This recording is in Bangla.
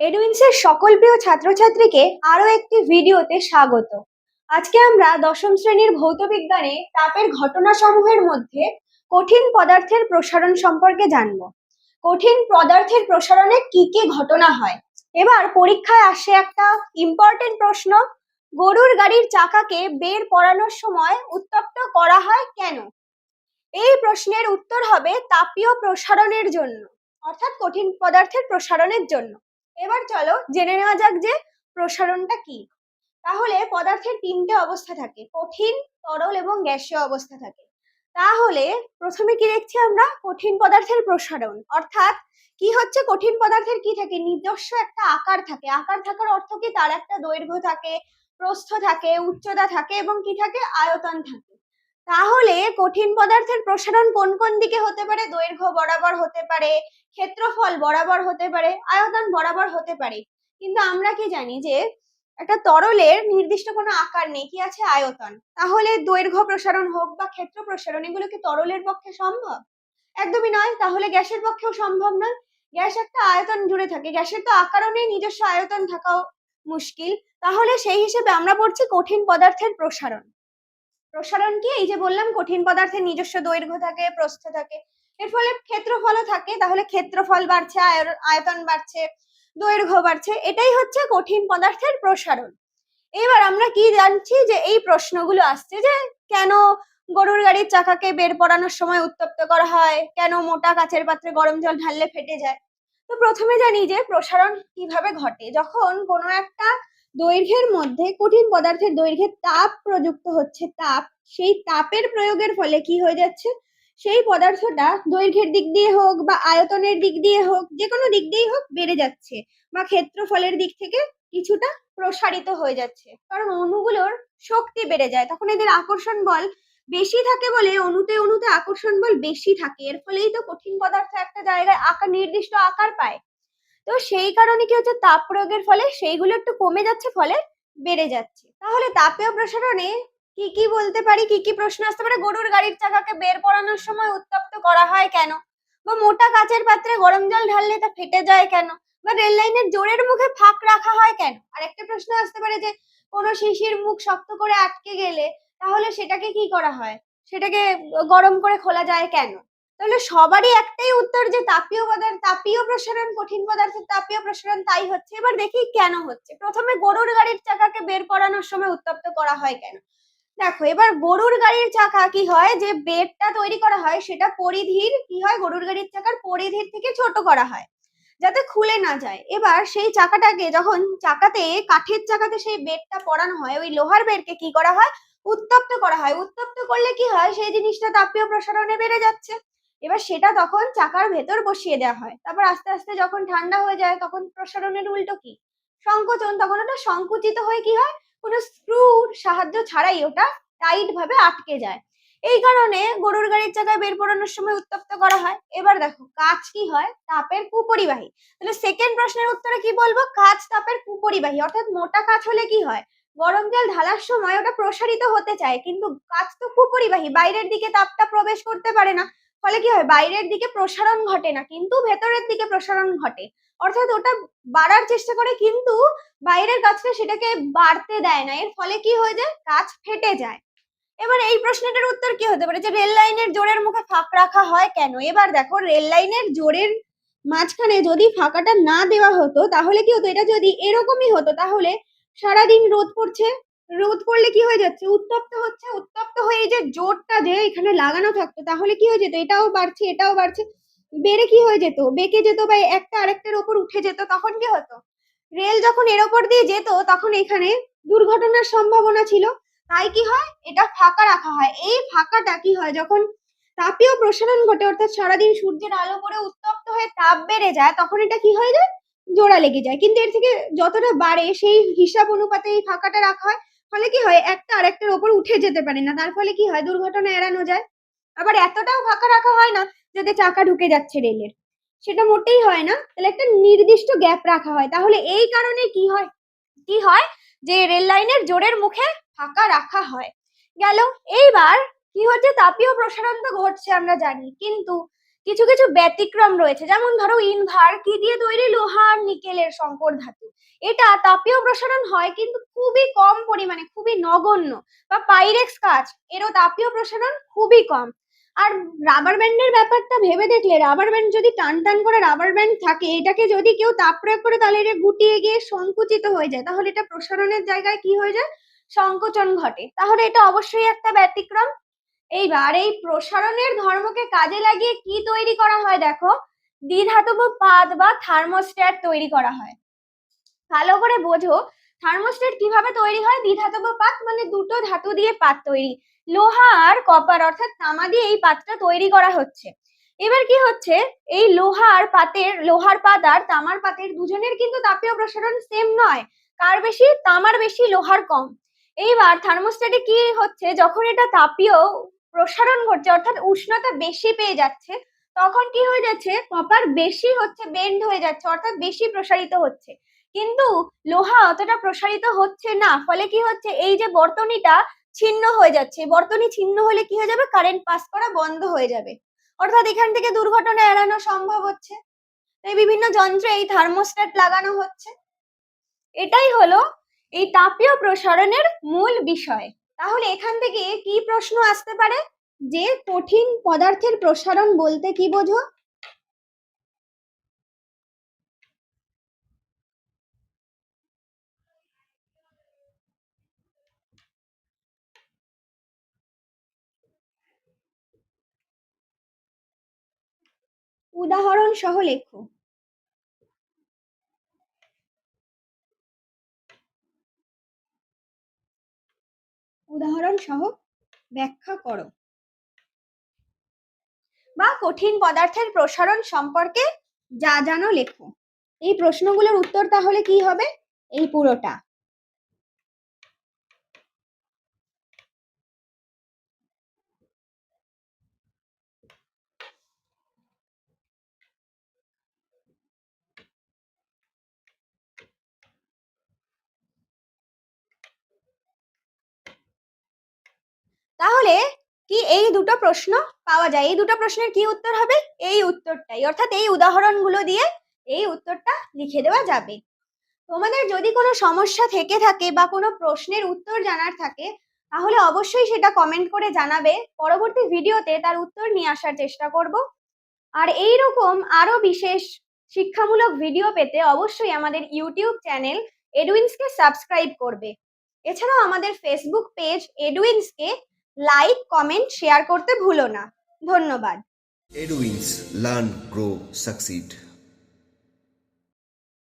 এডুইন্সের সকল প্রিয় ছাত্রছাত্রীকে আরও একটি ভিডিওতে স্বাগত। আজকে আমরা দশম শ্রেণির ভৌতবিজ্ঞানে তাপের ঘটনাসমূহের মধ্যে কঠিন পদার্থের প্রসারণ সম্পর্কে জানব। কঠিন পদার্থের প্রসারণে কি কি ঘটনা হয়? এবার পরীক্ষায় আসে একটা ইম্পর্টেন্ট প্রশ্ন, গরুর গাড়ির চাকাকে বের পড়ানোর সময় উত্তপ্ত করা হয় কেন? এই প্রশ্নের উত্তর হবে তাপীয় প্রসারণের জন্য, অর্থাৎ কঠিন পদার্থের প্রসারণের জন্য। এবার চলো জেনে নেওয়া যাক যে প্রসারণটা কি। তাহলে পদার্থের তিনটে অবস্থা থাকে, কঠিন, তরল এবং গ্যাসীয় অবস্থা থাকে। তাহলে প্রথমে কি দেখছি আমরা? কঠিন পদার্থের প্রসারণ। অর্থাৎ কি হচ্ছে? কঠিন পদার্থের কি থাকে? নিজস্ব একটা আকার থাকে। আকার থাকার অর্থ কি? তার একটা দৈর্ঘ্য থাকে, প্রস্থ থাকে, উচ্চতা থাকে এবং কি থাকে? আয়তন থাকে। তাহলে কঠিন পদার্থের প্রসারণ কোন কোন দিকে হতে পারে? দৈর্ঘ্য বরাবর হতে পারে, ক্ষেত্রফল বরাবর হতে পারে, আয়তন বরাবর হতে পারে। কিন্তু আমরা কি জানি যে একটা তরলের নির্দিষ্ট কোনো আকার নেই, কি আছে? আয়তন। তাহলে দৈর্ঘ্য প্রসারণ হোক বা ক্ষেত্র প্রসারণ, এগুলো কি তরলের পক্ষে সম্ভব? একদমই নয়। তাহলে গ্যাসের পক্ষেও সম্ভব নয়। গ্যাস একটা আয়তন জুড়ে থাকে। গ্যাসের তো আকারও নেই, নিজস্ব আয়তন থাকাও মুশকিল। তাহলে সেই হিসেবে আমরা পড়ছি কঠিন পদার্থের প্রসারণ। প্রসারণ কি? এই যে বললাম, কঠিন পদার্থের নিজস্ব দৈর্ঘ্য থাকে, প্রস্থ থাকে। এর ফলে ক্ষেত্রফলও থাকে, তাহলে ক্ষেত্রফল বাড়ছে আয়তন বাড়ছে, দৈর্ঘ্য বাড়ছে, এটাই হচ্ছে কঠিন পদার্থের প্রসারণ। এবার আমরা কি জানছি যে এই প্রশ্নগুলো আসছে যে কেন গরুর গাড়ির চাকাকে বের পড়ানোর সময় উত্তপ্ত করা হয়? কেন মোটা কাচের পাত্রে গরম জল ঢাললে ফেটে যায়? তো প্রথমে জানি যে প্রসারণ কীভাবে ঘটে। যখন কোনো একটা দৈর্ঘ্যের মধ্যে কঠিন পদার্থের দৈর্ঘ্যে তাপ প্রযুক্ত হচ্ছে তাপ। সেই তাপের প্রয়োগের ফলে কি হয়ে যাচ্ছে? সেই পদার্থটা দৈর্ঘ্যের দিক দিয়ে হোক বা আয়তনের দিক দিয়ে হোক যে কোনো দিক দিয়েই হোক বেড়ে যাচ্ছে বা ক্ষেত্রফলের দিক থেকে কিছুটা প্রসারিত হয়ে যাচ্ছে। কারণ অণুগুলোর শক্তি বেড়ে যায়, তখন এদের আকর্ষণ বল বেশি থাকে বলে অণুতে অণুতে আকর্ষণ বল বেশি থাকে। এর ফলেই তো কঠিন পদার্থ একটা জায়গায় আকার, নির্দিষ্ট আকার পায়। তো সেই কারণে কি হচ্ছে? তাপ প্রয়োগের ফলে সেইগুলো একটু কমে যাচ্ছে, ফলে বেড়ে যাচ্ছে। তাহলে তাপীয় প্রসারণে কি কি বলতে পারি? কি কি প্রশ্ন আসতে পারে? গরুর গাড়ির চাকাকে বের পড়ানোর সময় উত্তপ্ত করা হয় কেন? বা মোটা কাচের পাত্রে গরম জল ঢাললে তা ফেটে যায় কেন? বা রেল লাইনের জোরের মুখে ফাঁক রাখা হয় কেন? আর একটা প্রশ্ন আসতে পারে যে, কোনো শিশির মুখ শক্ত করে আটকে গেলে তাহলে সেটাকে কি করা হয়? সেটাকে গরম করে খোলা যায় কেন? তাহলে সবারই একটাই উত্তর যে তাপীয় পদার্থ, তাপীয় প্রসারণ কঠিন পদার্থের তাপীয় প্রসারণ তাই হচ্ছে। এবার দেখি কেন হচ্ছে। প্রথমে গরুর গাড়ির চাকাকে বের করানোর সময় উত্তপ্ত করা হয় কেন? দেখো, এবার গরুর গাড়ির চাকা কি হয়? যে বেডটা তৈরি করা হয় সেটা পরিধির কি হয়? গরুর গাড়ির চাকার পরিধির থেকে ছোট করা হয়, যাতে খুলে না যায়। এবার সেই চাকাটাকে যখন চাকাতে, কাঠের চাকাতে সেই বেডটা পরানো হয়, ওই লোহার বেডকে কি করা হয়? উত্তপ্ত করা হয়। উত্তপ্ত করলে কি হয়? সেই জিনিসটা তাপীয় প্রসারণে বেড়ে যাচ্ছে। এবার সেটা তখন চাকার ভেতর বসিয়ে দেওয়া হয়। তারপর আস্তে আস্তে যখন ঠান্ডা হয়ে যায় তখন প্রসারণের উল্টো কি? সংকোচন। তখন ওটা সংকুচিত হয়ে কি হয়? কোনো স্ক্রুর সাহায্য ছাড়াই ওটা টাইট ভাবে আটকে যায়। এই কারণে গরুর গাড়ির চাকায় বের পড়ানোর সময় উত্তপ্ত করা হয়। এবার দেখো, কাজ কি হয়? তাপের কুপরিবাহী। তাহলে সেকেন্ড প্রশ্নের উত্তরে কি বলব? কাঁচ তাপের কুপরিবাহী। অর্থাৎ মোটা কাজ হলে কি হয়? গরম জল ঢালার সময় ওটা প্রসারিত হতে চায়। কিন্তু কাঁচ তো কুপরিবাহী। বাইরের দিকে তাপটা প্রবেশ করতে পারে না। ফলে কি হয়? বাইরের দিকে প্রসারণ ঘটে না, কিন্তু ভেতরের দিকে প্রসারণ ঘটে। অর্থাৎ ওটা বাড়ার চেষ্টা করে, কিন্তু বাইরের গাছটা সেটাকে বাড়তে দেয় না। এর ফলে কি হয়ে যায়? গাছ ফেটে যায়। এবার এই প্রশ্নটার উত্তর কি হতে পারে? যে রেল লাইনের জোরের মুখে ফাঁক রাখা হয় কেন? এবার দেখো, রেল লাইনের জোরের মাঝখানে যদি ফাঁকাটা না দেওয়া হতো, তাহলে কি হতো? এটা যদি এরকমই হতো, তাহলে সারাদিন রোদ পড়ছে। রোদ পড়লে কি হয়ে যাচ্ছে? উত্তপ্ত হচ্ছে, উত্তপ্ত হয়ে যে জোরটা যে এখানে লাগানো থাকতো, তাহলে কি হয়ে যেত? এটাও বাড়ছে এটাও বাড়ছে। বেড়ে কি হয়ে যেত? বেঁকে যেত বা একটা আরেকটার ওপর উঠে যেত, তখন কি হতো? রেল যখন এর ওপর দিয়ে যেত, তখন এখানে দুর্ঘটনার সম্ভাবনা ছিল। তাই কি হয়? এটা ফাঁকা রাখা হয়। এই ফাঁকাটা কি হয়? যখন তাপীয় প্রসারণ ঘটে, অর্থাৎ সারাদিন সূর্যের আলো পড়ে উত্তপ্ত হয়ে তাপ বেড়ে যায়, তখন এটা কি হয়ে যায়? জোড়া লেগে যায়। কিন্তু এর থেকে যতটা বাড়ে, সেই হিসাব অনুপাতে এই ফাঁকাটা রাখা হয়। ফলে কি হয়? একটা আরেকটার ওপর উঠে যেতে পারে না। তার ফলে কি হয়? দুর্ঘটনা এড়ানো যায়। আবার এতটাও ফাঁকা রাখা হয় না যাতে চাকা ঢুকে যাচ্ছে রেলের। সেটা মোটেই হয় না। তাহলে একটা নির্দিষ্ট গ্যাপ রাখা হয়। তাহলে এই কারণে কি হয়? কি হয়? যে রেল লাইনের জোরের মুখে ফাঁকা রাখা হয়। গেল। এইবার কি হচ্ছে? তাপীয় প্রসারণ তো ঘটছে আমরা জানি। কিন্তু কিছু কিছু ব্যতিক্রম রয়েছে। যেমন ধরো ইনভার, কি দিয়ে তৈরি? লোহা আর নিকেলের সংকর ধাতু। এটা তাপীয় প্রসারণ হয় কিন্তু খুবই কম পরিমাণে, খুবই নগণ্য। বা পাইরেক্স কাজ এরও তাপীয় প্রসারণ খুবই কম। আর রাবার ব্যান্ডের ব্যাপারটা ভেবে দেখলে রাবার ব্যান্ড যদি টান টান করে রাবার ব্যান্ড থাকে, এটাকে যদি কেউ তাপ প্রয়োগ করে তাহলে এটা গুটিয়ে গিয়ে সংকুচিত হয়ে যায়। তাহলে এটা প্রসারণের জায়গায় কি হয়ে যায়? সংকোচন ঘটে। তাহলে এটা অবশ্যই একটা ব্যতিক্রম। এইবার এই প্রসারণের ধর্মকে কাজে লাগিয়ে কি তৈরি করা হয় দেখো? দ্বিধাতব পাত বা থার্মোস্ট্যাট তৈরি করা হয়। ভালো করে বোঝো, থার্মোস্ট্যাট কীভাবে তৈরি হয়? দ্বিধাতব পাত মানে দুটো ধাতু দিয়ে পাত তৈরি। লোহা আর কপার অর্থাৎ তামা দিয়ে এই পাতটা তৈরি করা হচ্ছে। এবার কি হচ্ছে? এই লোহার পাতের, লোহার পাত আর তামার পাতের দুজনের কিন্তু তাপীয় প্রসারণ সেম নয়। কার বেশি? তামার বেশি, লোহার কম। এইবার থার্মোস্ট্যাটে কি হচ্ছে? যখন এটা তাপীয় প্রসারণ ঘটছে, অর্থাৎ উষ্ণতা বেশি পেয়ে যাচ্ছে, তখন কি হয়ে যাচ্ছে? কপার বেশি হচ্ছে বেন্ড হয়ে যাচ্ছে, অর্থাৎ বেশি প্রসারিত হচ্ছে। কিন্তু লোহা অতটা প্রসারিত হচ্ছে না, ফলে কি হচ্ছে? এই যে বর্তনীটা ছিন্ন হয়ে যাচ্ছে বর্তনী ছিন্ন হলে কি হয়ে যাবে? কারেন্ট পাস করা বন্ধ হয়ে যাবে। অর্থাৎ এখান থেকে দুর্ঘটনা এড়ানো সম্ভব হচ্ছে। তাই বিভিন্ন যন্ত্রে এই থার্মোস্ট্যাট লাগানো হচ্ছে। এটাই হলো এই তাপীয় প্রসারণের মূল বিষয়। তাহলে এখান থেকে কি প্রশ্ন আসতে পারে? যে কঠিন পদার্থের প্রসারণ বলতে কি বোঝো? উদাহরণ সহ লেখো। উদাহরণ সহ ব্যাখ্যা করো। বা কঠিন পদার্থের প্রসারণ সম্পর্কে যা জানো লেখো। এই প্রশ্নগুলোর উত্তর তাহলে কি হবে? এই পুরোটা। তাহলে কি এই দুটো প্রশ্ন পাওয়া যায়? এই দুটো প্রশ্নের কি উত্তর হবে? এই উত্তরটাই। অর্থাৎ এই উদাহরণগুলো দিয়ে এই উত্তরটা লিখে দেওয়া যাবে। তোমাদের যদি কোনো সমস্যা থেকে থাকে বা কোনো প্রশ্নের উত্তর জানার থাকে, তাহলে অবশ্যই সেটা কমেন্ট করে জানাবে। পরবর্তী ভিডিওতে তার উত্তর নিয়ে আসার চেষ্টা করব। আর এই রকম আরও বিশেষ শিক্ষামূলক ভিডিও পেতে অবশ্যই আমাদের ইউটিউব চ্যানেল এডুইন্সকে সাবস্ক্রাইব করবে। এছাড়াও আমাদের ফেসবুক পেজ এডুইন্সকে লাইক কমেন্ট শেয়ার করতে ভুলো না। ধন্যবাদ। Learn grow succeed